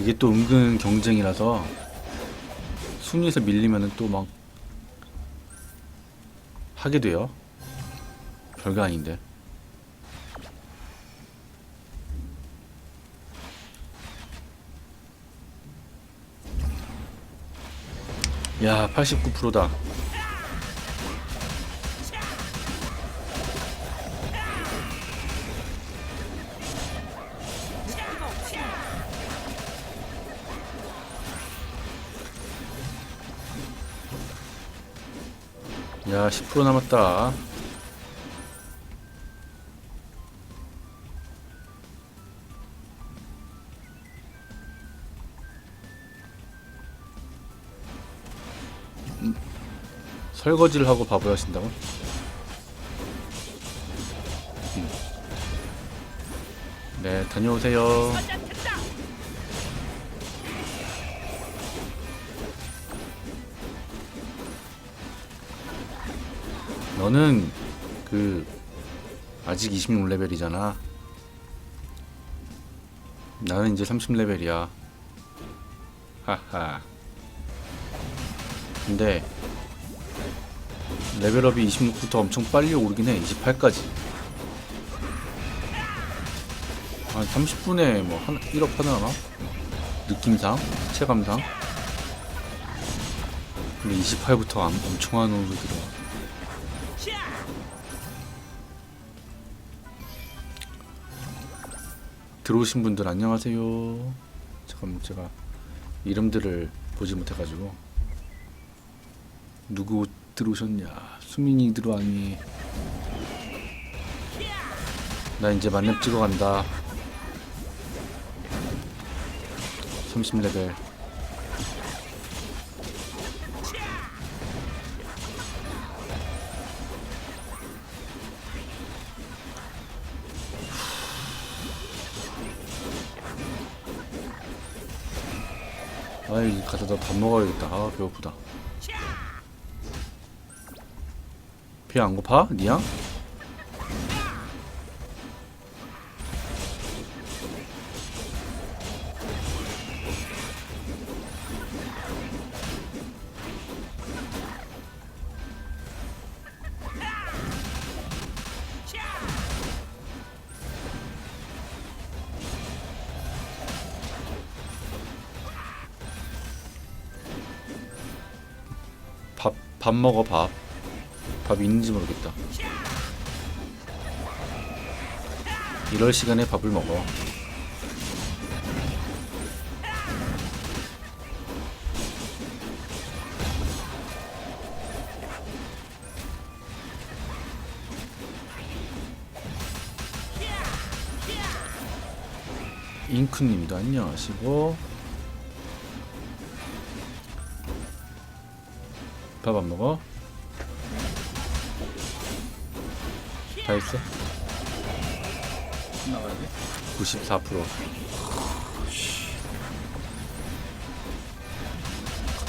그게 또 은근 경쟁이라서 순위에서 밀리면은 또 막 하게 돼요. 별거 아닌데. 야, 89%다. 야, 10% 남았다. 음, 설거지를 하고 바보야 하신다고? 음. 네, 다녀오세요. 너는 그 아직 26레벨이잖아. 나는 이제 30레벨이야. 하하. 근데 레벨업이 26부터 엄청 빨리 오르긴 해. 28까지. 한 30분에 뭐 한, 1억 하나? 느낌상? 체감상? 근데 28부터 엄청 안 오르더라. 들어오신 분들 안녕하세요. 잠깐 제가 이름들을 보지 못해가지고 누구 들어오셨냐? 수민이 들어왔니? 나 이제 만렙 찍어 간다. 30레벨. 가서 나 밥 먹어야겠다. 아 배고프다. 배안 고파? 니야? 밥, 밥 먹어, 밥. 밥 있는지 모르겠다. 이럴 시간에 밥을 먹어. 잉크님도 안녕하시고 밥 안 먹어? 다 했어? 나가야 돼? 94%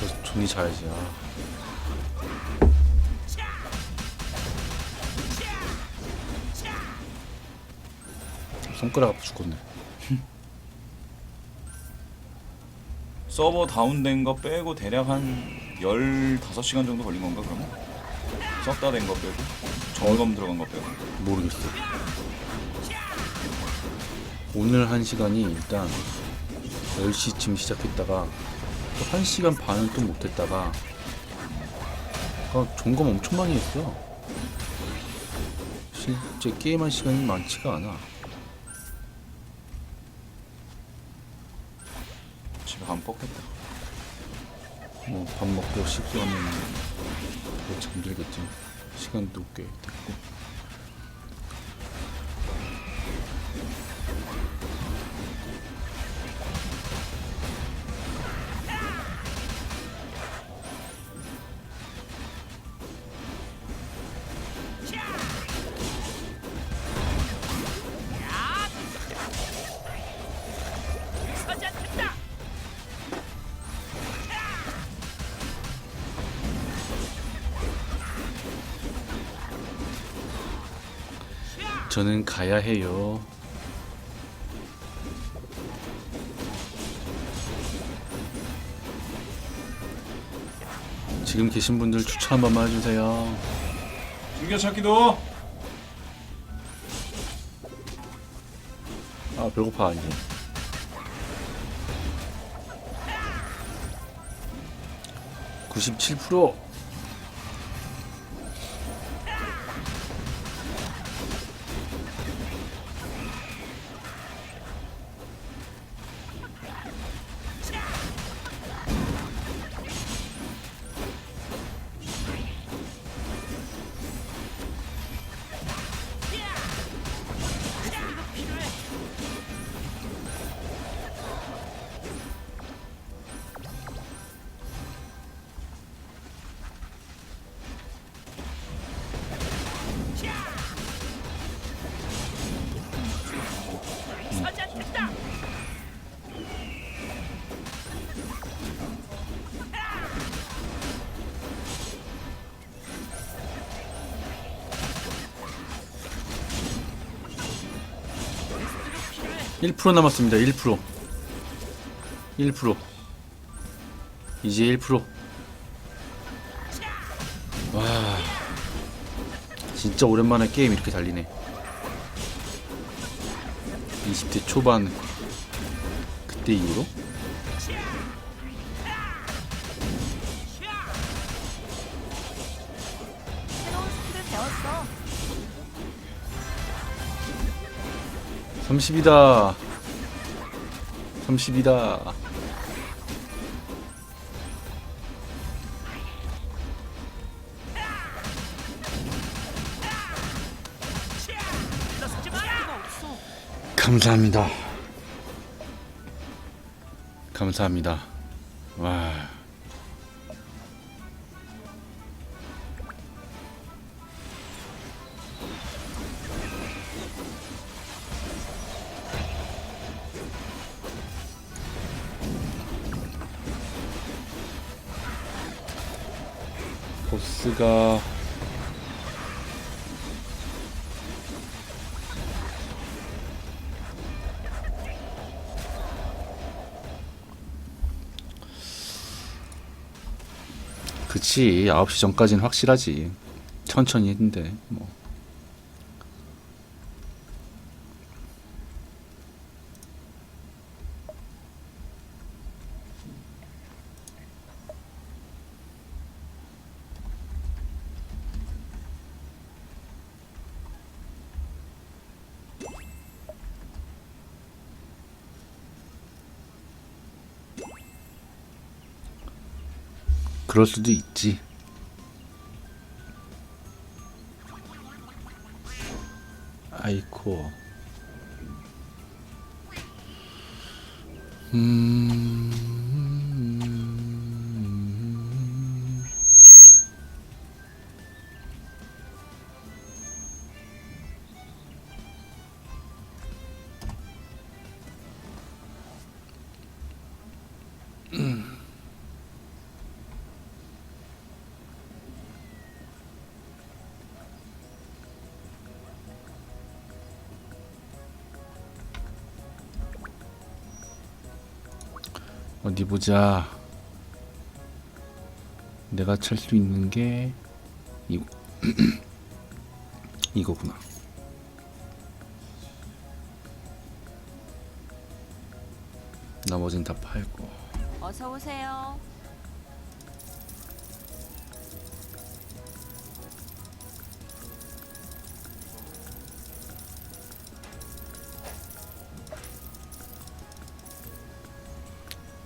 가서 존이 자야지 아. 손가락 아파 죽겠네 서버 다운된 거 빼고 대략 한 15시간 정도 걸린 건가 그러면? 썼다 된 거 빼고? 점검 들어간 거 빼고? 모르겠어. 오늘 한 시간이 일단 10시쯤 시작했다가 또 1시간 반을 또 못했다가 아, 점검 엄청 많이 했어. 실제 게임한 시간이 많지가 않아. 집에 가면 뻑겠다 뭐 밥 먹고 씻고 하면 뭐 잠들겠지 시간도 꽤 됐고 저는 가야 해요. 지금 계신 분들 추천 한 번만 해주세요. 숨겨찾기도. 아 배고파 이제. 97%! (1% 남았습니다) (1% 1% 이제 (1% 와. 진짜 오랜만에 게임 이렇게 달리네. 20대 초반. 그때 이후로 30이다. 30이다. 감사합니다. 감사합니다. 와 보스가 그치 9시 전까지는 확실하지. 천천히 했는데 뭐 그럴 수도 있지. 아이코 음... 어디 보자. 내가 찰 수 있는 게 이거 이거구나. 나머진 다 팔고. 어서 오세요.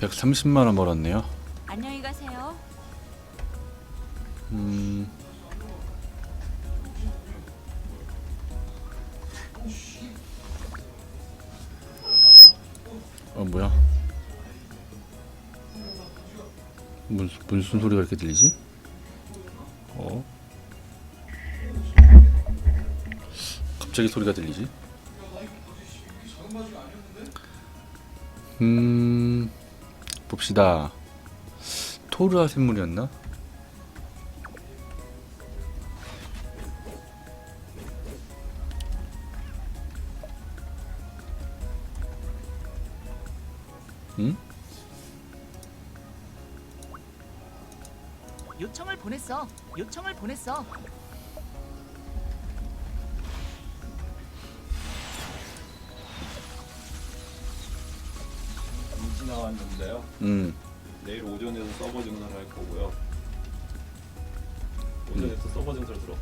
(130만 원) 벌었네요. 안녕히 가세요. 음. 어 뭐야? 무슨 무슨 소리가 이렇게 들리지? 어? 갑자기 소리가 들리지? 음 봅시다. 토르아 샘물이었나? 응? 요청을 보냈어. 요청을 보냈어. 음. 내일 오전에도 서버 증설을 할 거고요. 오전에도 서버 증설 들어.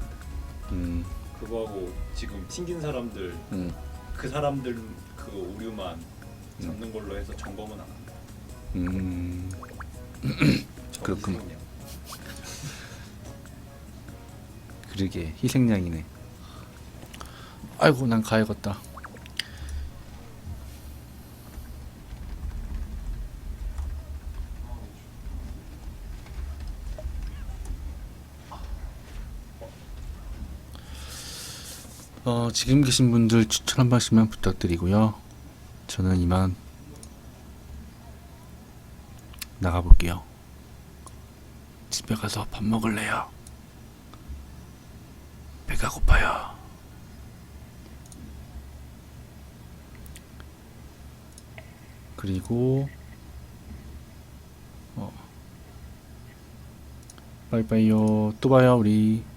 음. 그거하고 지금 튕긴 사람들 음. 그 사람들 그 오류만 잡는 걸로 해서 점검은 안 합니다. 음. 저 그렇구나. 희생양. 그러게 희생양이네. 아이고 난 가야겠다. 어, 지금 계신 분들 추천 한 번씩만 부탁드리고요. 저는 이만 나가볼게요. 집에 가서 밥 먹을래요. 배가 고파요. 그리고 어 빠이빠이요. 또 봐요 우리.